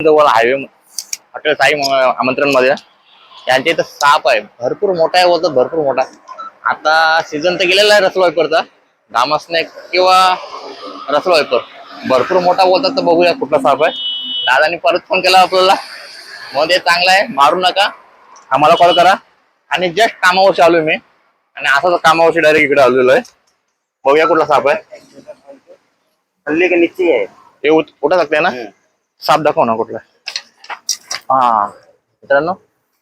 जवळ highway hotel Sai आमंत्रणमध्ये. यांच्या इथं साप आहे. भरपूर मोठा आहे बोलतात भरपूर मोठा आता सीझन तर गेलेला आहे रसल वायपरचा डामा स्नेक किंवा रसल वायपर भरपूर मोठा बोलतात तर बघूया कुठला साप आहे. दादानी परत फोन केला आपल्याला. मग ते चांगलं आहे मारू नका. आम्हाला कॉल करा. आणि जस्ट कामावरशी आलोय मी. आणि असंच कामावरशी डायरेक्ट इकडे आलेलो आहे. बघूया कुठला साप आहे. हल्ले के नीचे है हे उठ उठा सकते ना? साप दाखव ना कुठला. हा. मित्रांनो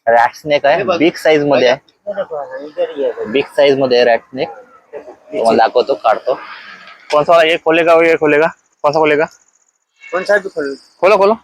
रॅट स्नेक आहे बिग साईज मध्ये आहे. है बिग साईज मध्ये रॅट स्नेक तुम्हाला दाखवतो काढतो. कौन सा ये खोलेगा वो ये खोलेगा. कौन सा खोलेगा? कौन सा भी खोल खोलो. खोलो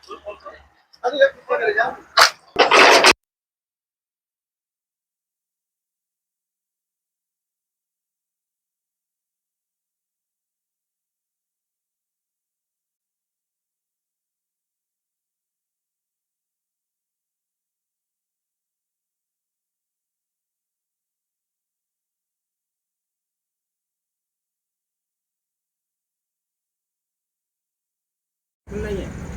そんな。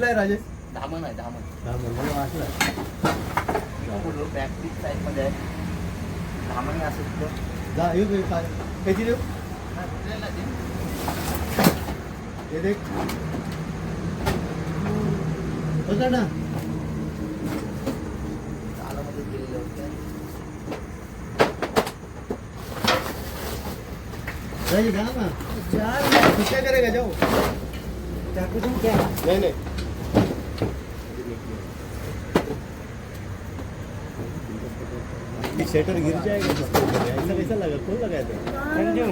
नहीं है राजेश? धामण आहे धामण. हा म्हणलं वाचलं बिग साईजमध्ये आहे. धामण असं जा येऊ काय? कैची देऊ. हे देख. पकड ना. राजेश जा ना. तू क्या करेगा जाओ चाकू तुम क्या नहीं नहीं. शटर गिर जाएगा ऊपर। ऐसा कैसा लगा कौन लगाया था संजू.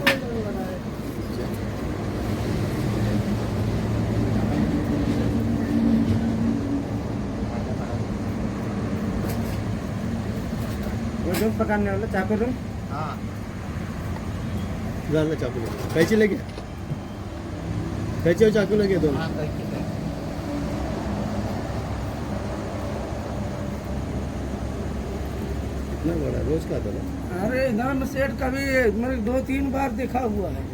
वो जो पकाने वाला चाकू तुम झालं चाकू. लगे कैची लगे? कैची और चाकू लगे दोनों? कितना बड़ा रोज का ना? अरे इधर में सेट कभी मेरे दो तीन बार देखा हुआ है।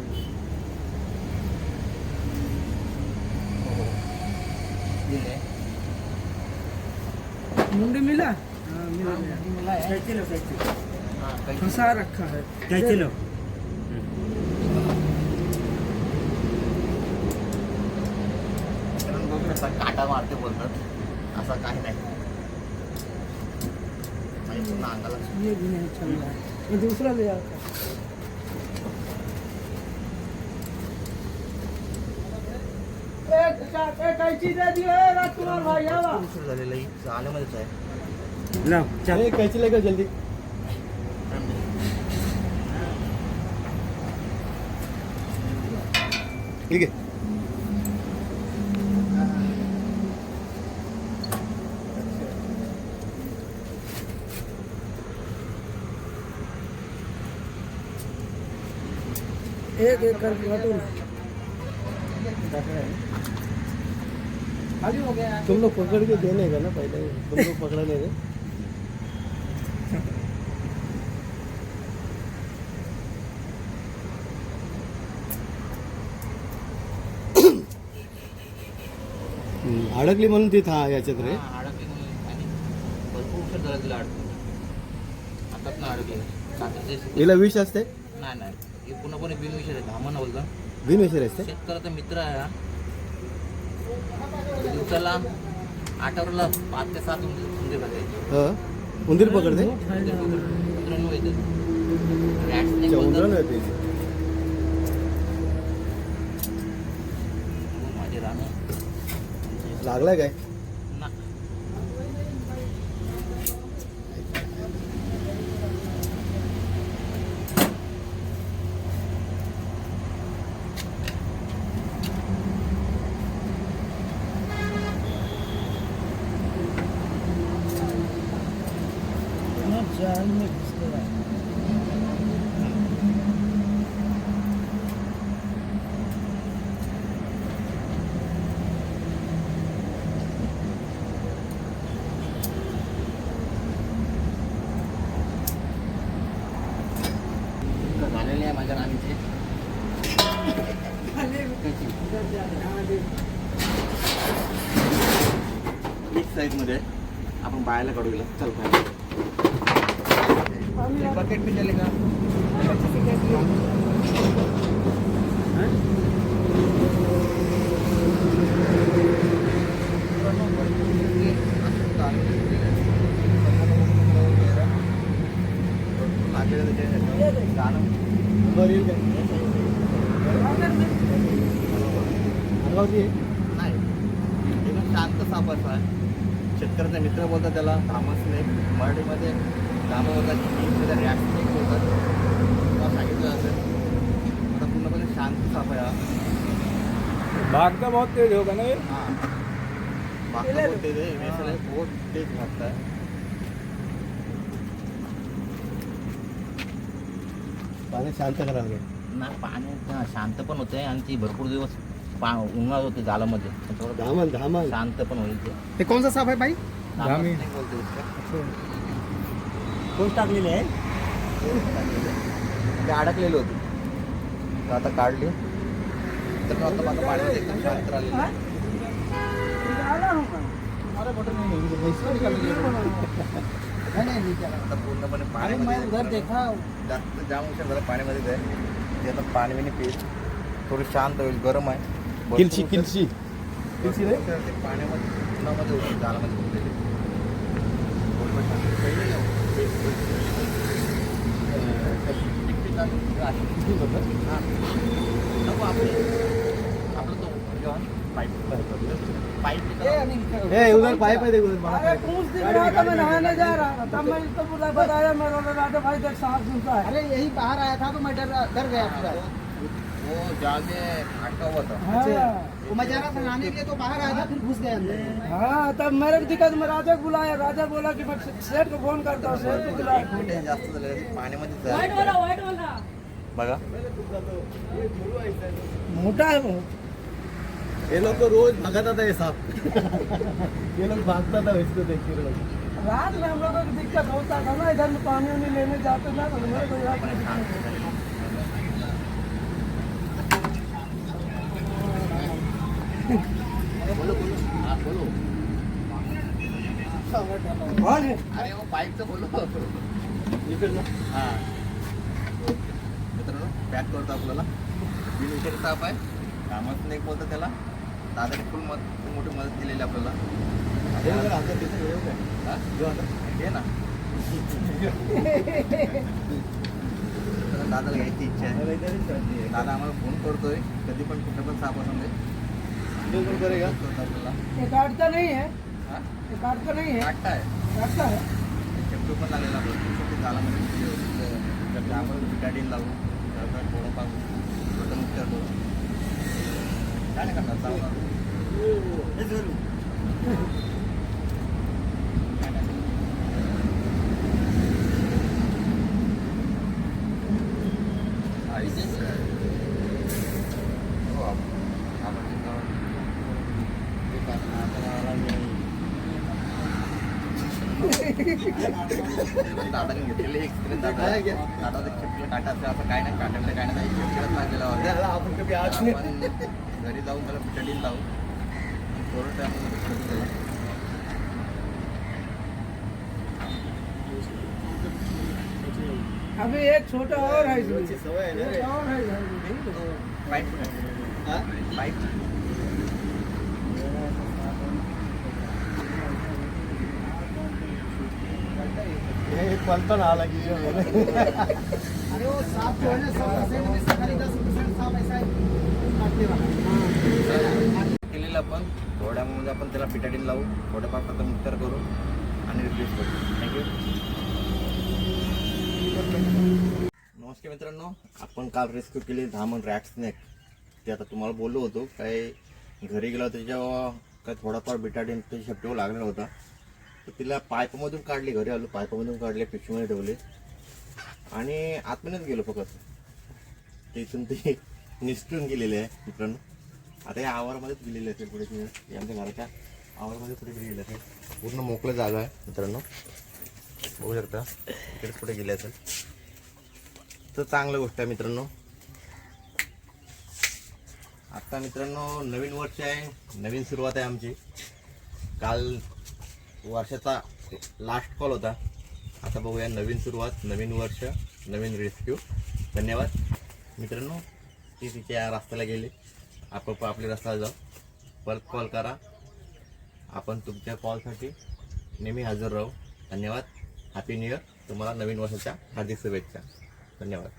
मुंडी मिला? हाँ मिला। मिला कैसे लो कैसे फंसा रखा है। कैसे लो। काटा मारते बोलतात असं काही नाही। ये भी नहीं चल रहा है ये दूसरा ले आता कैची दे दियो राजकुमार भाई एक एक करके हो गया. तुम लोग पकड़ के देने का ना पहले तुम लोग पकड़ा नहीं थे हम्म, अडकली म्हणून ती था याच्यात रे. हा, अडकली म्हणून आणि भरपूर उशीर झाला तिला अडकली आताच ना अडकली काटाचे हिला विष असते? नाही नाही. पुन्हा कोणी बिनविषय आहे धामण बोलता. बिनविषारी असते शेतकऱ्याचा मित्र आहे हा. दिवसाला आठवड्याला पाच ते सात हा. उंदीर पकडते? rat snake उंदरा बोलतात. नाही ते हो, माझे लागलाय काय ना जाल में घुस गया झालेले आहे माझ्या राणीचे मिक्स साईजमध्ये आहे. आपण बायला काढूया चल बाय बकेट आहे? नाही एकदम शांत साप असा आहे. शेतकऱ्याचा मित्र बोलतात त्याला थामस स्नेक मराठीमध्ये गामं बोलतात इंग्लिशमध्ये रॅट स्नेक बोलतात तुम्हाला सांगितलं असेल आता पूर्णपणे शांत साप आहे हा भागता बहुत तेज होगा ना ये हाँ. भागता बहुत तेज है वैसे नहीं, बहुत तेज भागता है पाणी शांत करायला काय ना हा, शांत पण होते आणि ती भरपूर दिवस पा उन्हाळत होते जालामध्ये. त्याच्यामुळे धामण धामण. शांत पण होईल ते. सा सांप है भाई धामी. बोलते उसका. कोण टाकलेले आहे? ते अडकलेले होते. तर आता काढली. तर आता माझं पाण्यामध्ये एकदम शांत राहिलेलं आहे. आता पूर्णपणे पाण्यामध्ये देखा जास्त जाम उशीर झाला पाण्यामध्येच आहे ते आता पाणी बिणी पिईल. थोडी शांत होईल गरम आहे. भरपूर किलशी उशीर- किलशी किलशी रे? उशीर ते पाण्यामध्ये उन्हामध्ये होते जालामध्ये होते थोडं शांत. पहिले जाऊ. एकटे चालू. हा. नको आपलं आपलं तो जेव्हा पाईप पाईप ए उधर पाईप आहे ते उधर. बडा अरे पाईप. कौन सी रहा था मैं नहाने जा रहा था तब मैं इसको बुला बताया मैं बोला राजा भाई देख सांप सुनता है अरे यही बाहर आया था तो मैं डर डर गया पूरा। वो जाल में अटका हुआ था। हाँ। वो मैं जा रहा था नहाने के लिए तो बाहर आया था फिर घुस गया अंदर। हाँ तब मेरे को दिक्कत मैं राजा को बुलाया राजा बोला कि मैं सेठ को फोन करता हूँ को बुलाया। ते पाण्यामध्येच आहे. बघा मोटा है वो। हे लोक रोज भागत आता हे साप ये लोग भागतात है इसको देख के लोग रात में हम लोगों को दिक्कत होता था ना इधर में पानी वानी लेने जाते ना तो मेरे को रात में दिक्कत होती बोलो बोलो हा बोलो थी। कौन है अरे वो पाईपचं बोलो इकडनं हा मित्रांनो पॅक करतो आपल्याला. बिल विषारी साप आहे कामात एक बोलतो त्याला. दादाने फुल मत मोठी मदत केलेली आपल्याला. हे? हा? घे ना. दादाला घ्यायची इच्छा आहे. ही है. दादा आम्हाला फोन करतोय. कधी पण कुठे पण साप असून पण करेगा? ये काटता नहीं है? हा ये काटता नहीं है काटता आहे. काटता है चेपटू पण लागलेला जालामध्ये तर त्यामुळे बिटाडीन लावू. थोडं पाहू. मुक्त करू काय करणार हे धरू. काय नाही. हा, इथेच आहे. हो, आपण- आपण तिथं- ते करणार, आपल्याला नाही. दादाने घेतलेले एक्सपिरियन्स दादा काय घ्या? दादा ते चिपलं काटाचं असं काय नाही काटामध्ये काय नाही चिपकलच लागलेला होता त्याला आपण कधी आज घरी जाऊन त्याला पिटडीन लावू. थोडं अभी एक छोटा और है इसमें और है इसमें। पाईप हा? पाईप. पलता ना आला की. अरे वो सांप जो है ना सौ परसेंट में से खाली दस केलेलं आपण. थोड्यामध्ये आपण त्याला पिटाडीन लावू. थोड्याफार प्रथम उत्तर करू आणि रिप्लेस करू. थँक्यू नमस्कार मित्रांनो. आपण काल रेस्क्यू केली धामण रॅट स्नॅक ते आता तुम्हाला बोललो होतो. काय घरी गेलो त्याच्या काय थोडाफार बिटाडीन त्याच्या शेपटीवर लागलेला होता. तर तिला पायपामधून काढली घरी आलो पायपामधून काढले पिशवीमध्ये ठेवले. आणि आतमध्येच गेलो फक्त. तिथून ते निसटून गेलेले आहे मित्रांनो. आता या आवारामध्येच गेलेले असेल पुढे ते आमच्या घराच्या आवारामध्ये पुढे गेलेले असेल पूर्ण मोकळं जागा आहे मित्रांनो. बघू शकता इकडेच पुढे गेले असेल. तर चांगलं गोष्ट आहे मित्रांनो. आता मित्रांनो नवीन वर्ष आहे नवीन सुरुवात आहे आमची. काल वर्षाचा लास्ट कॉल होता. आता बघूया नवीन सुरुवात नवीन वर्ष नवीन रेस्क्यू धन्यवाद. मित्रांनो ती तिच्या रस्त्याला गेली. आपोआप आपल्या रस्त्याला जाऊ. परत कॉल करा. आपण तुमच्या कॉलसाठी नेहमी हजर राहू. धन्यवाद. हॅपी न्यू इयर तुम्हाला नवीन वर्षाच्या हार्दिक शुभेच्छा. धन्यवाद.